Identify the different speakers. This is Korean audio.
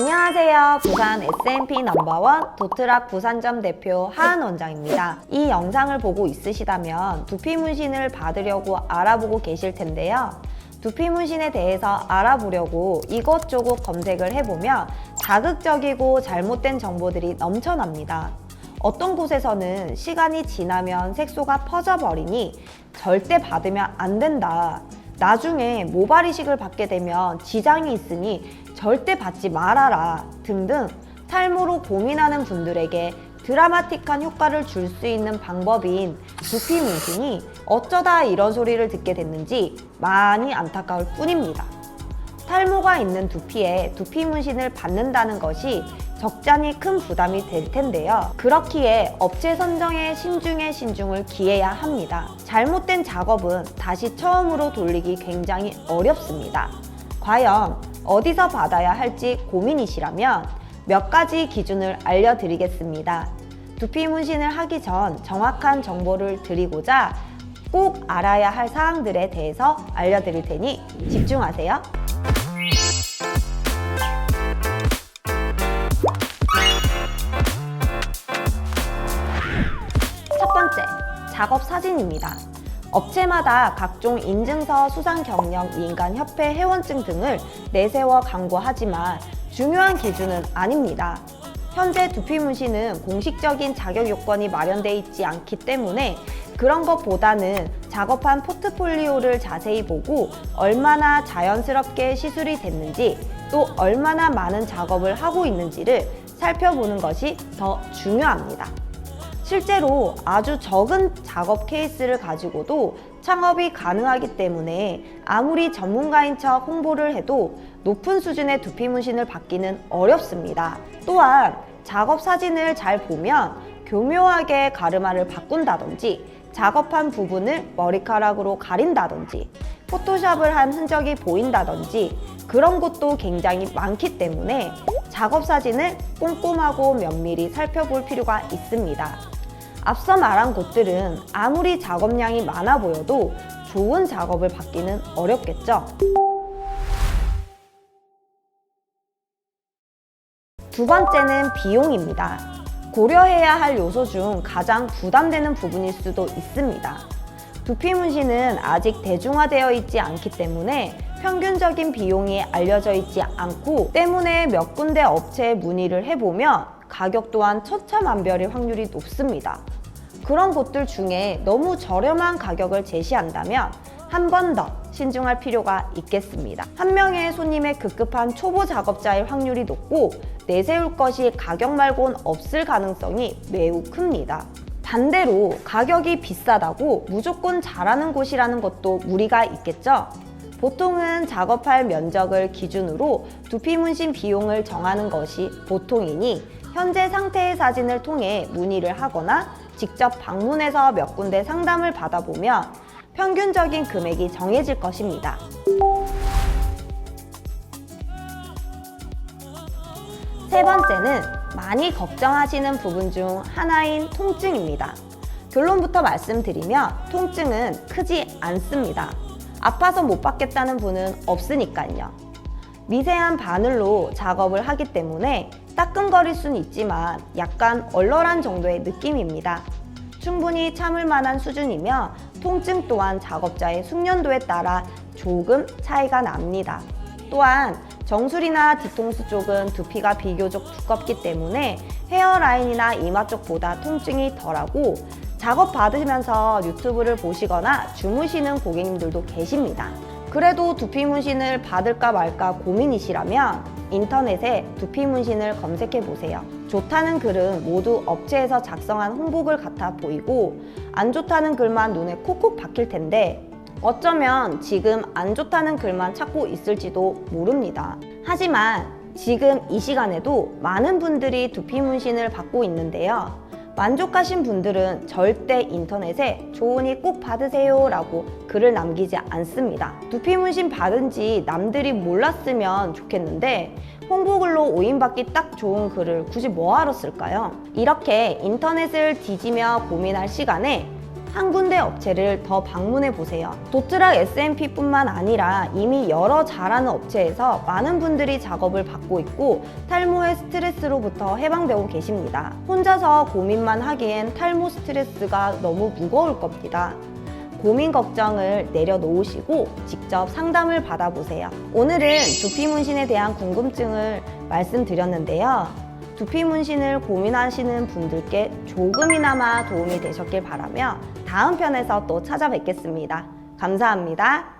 Speaker 1: 안녕하세요. 부산 SMP 넘버원 도트락 부산점 대표 하은 원장입니다. 이 영상을 보고 있으시다면 두피 문신을 받으려고 알아보고 계실 텐데요. 두피 문신에 대해서 알아보려고 이것저것 검색을 해보면 자극적이고 잘못된 정보들이 넘쳐납니다. 어떤 곳에서는 시간이 지나면 색소가 퍼져버리니 절대 받으면 안 된다. 나중에 모발 이식을 받게 되면 지장이 있으니 절대 받지 말아라 등등 탈모로 고민하는 분들에게 드라마틱한 효과를 줄 수 있는 방법인 두피 문신이 어쩌다 이런 소리를 듣게 됐는지 많이 안타까울 뿐입니다. 탈모가 있는 두피에 두피 문신을 받는다는 것이 적잖이 큰 부담이 될 텐데요. 그렇기에 업체 선정에 신중에 신중을 기해야 합니다. 잘못된 작업은 다시 처음으로 돌리기 굉장히 어렵습니다. 과연 어디서 받아야 할지 고민이시라면 몇 가지 기준을 알려드리겠습니다. 두피 문신을 하기 전 정확한 정보를 드리고자 꼭 알아야 할 사항들에 대해서 알려드릴 테니 집중하세요. 첫 번째, 작업 사진입니다. 업체마다 각종 인증서, 수상 경력, 민간 협회 회원증 등을 내세워 광고하지만 중요한 기준은 아닙니다. 현재 두피 문신은 공식적인 자격 요건이 마련돼 있지 않기 때문에 그런 것보다는 작업한 포트폴리오를 자세히 보고 얼마나 자연스럽게 시술이 됐는지 또 얼마나 많은 작업을 하고 있는지를 살펴보는 것이 더 중요합니다. 실제로 아주 적은 작업 케이스를 가지고도 창업이 가능하기 때문에 아무리 전문가인 척 홍보를 해도 높은 수준의 두피 문신을 받기는 어렵습니다. 또한 작업 사진을 잘 보면 교묘하게 가르마를 바꾼다든지 작업한 부분을 머리카락으로 가린다든지 포토샵을 한 흔적이 보인다든지 그런 것도 굉장히 많기 때문에 작업 사진을 꼼꼼하고 면밀히 살펴볼 필요가 있습니다. 앞서 말한 곳들은 아무리 작업량이 많아 보여도 좋은 작업을 받기는 어렵겠죠. 두 번째는 비용입니다. 고려해야 할 요소 중 가장 부담되는 부분일 수도 있습니다. 두피 문신은 아직 대중화되어 있지 않기 때문에 평균적인 비용이 알려져 있지 않고 때문에 몇 군데 업체에 문의를 해보면 가격 또한 천차만별일 확률이 높습니다. 그런 곳들 중에 너무 저렴한 가격을 제시한다면 한 번 더 신중할 필요가 있겠습니다. 한 명의 손님의 급급한 초보 작업자일 확률이 높고 내세울 것이 가격 말곤 없을 가능성이 매우 큽니다. 반대로 가격이 비싸다고 무조건 잘하는 곳이라는 것도 무리가 있겠죠? 보통은 작업할 면적을 기준으로 두피 문신 비용을 정하는 것이 보통이니 현재 상태의 사진을 통해 문의를 하거나 직접 방문해서 몇 군데 상담을 받아보면 평균적인 금액이 정해질 것입니다. 세 번째는 많이 걱정하시는 부분 중 하나인 통증입니다. 결론부터 말씀드리면 통증은 크지 않습니다. 아파서 못 받겠다는 분은 없으니까요. 미세한 바늘로 작업을 하기 때문에 따끔거릴 수는 있지만 약간 얼얼한 정도의 느낌입니다. 충분히 참을 만한 수준이며 통증 또한 작업자의 숙련도에 따라 조금 차이가 납니다. 또한 정수리나 뒤통수 쪽은 두피가 비교적 두껍기 때문에 헤어라인이나 이마 쪽보다 통증이 덜하고 작업 받으면서 유튜브를 보시거나 주무시는 고객님들도 계십니다. 그래도 두피 문신을 받을까 말까 고민이시라면 인터넷에 두피 문신을 검색해 보세요. 좋다는 글은 모두 업체에서 작성한 홍보글 같아 보이고 안 좋다는 글만 눈에 콕콕 박힐 텐데 어쩌면 지금 안 좋다는 글만 찾고 있을지도 모릅니다. 하지만 지금 이 시간에도 많은 분들이 두피 문신을 받고 있는데요. 만족하신 분들은 절대 인터넷에 좋으니 꼭 받으세요 라고 글을 남기지 않습니다. 두피 문신 받은 지 남들이 몰랐으면 좋겠는데 홍보글로 오인받기 딱 좋은 글을 굳이 뭐하러 쓸까요? 이렇게 인터넷을 뒤지며 고민할 시간에 한 군데 업체를 더 방문해 보세요. 도트락 S&P뿐만 아니라 이미 여러 잘하는 업체에서 많은 분들이 작업을 받고 있고 탈모의 스트레스로부터 해방되고 계십니다. 혼자서 고민만 하기엔 탈모 스트레스가 너무 무거울 겁니다. 고민 걱정을 내려놓으시고 직접 상담을 받아보세요. 오늘은 두피 문신에 대한 궁금증을 말씀드렸는데요. 두피 문신을 고민하시는 분들께 조금이나마 도움이 되셨길 바라며 다음 편에서 또 찾아뵙겠습니다. 감사합니다.